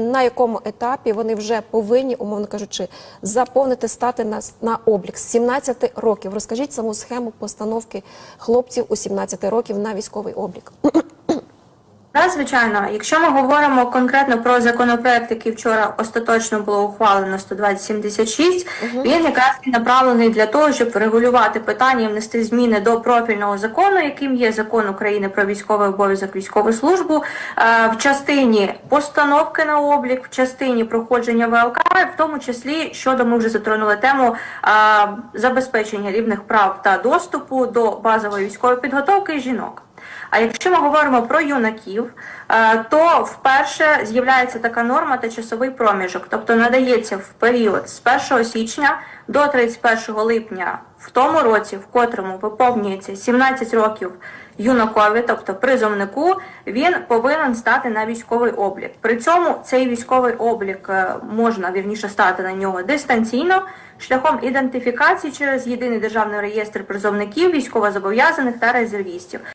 На якому етапі вони вже повинні, умовно кажучи, заповнити стати на, на облік з 17 років. Розкажіть саму схему постановки хлопців у 17 років на військовий облік. Так, звичайно, якщо ми говоримо конкретно про законопроект, який вчора остаточно було ухвалено 12076, він якраз і направлений для того, щоб врегулювати питання і внести зміни до профільного закону, яким є закон України про військовий обов'язок військову службу, е, в частині постановки на облік, в частині проходження ВЛК, в тому числі щодо ми вже затронули тему е, забезпечення рівних прав та доступу до базової військової підготовки жінок. А якщо ми говоримо про юнаків, е, то вперше з'являється така норма та часовий проміжок, тобто надається в період з 1 січня до 31 липня в тому році, в котрому виповнюється 17 років юнакові, тобто призовнику, він повинен стати на військовий облік. При цьому цей військовий облік е, можна вірніше стати на нього дистанційно шляхом ідентифікації через єдиний державний реєстр призовників, військовозобов'язаних та резервістів.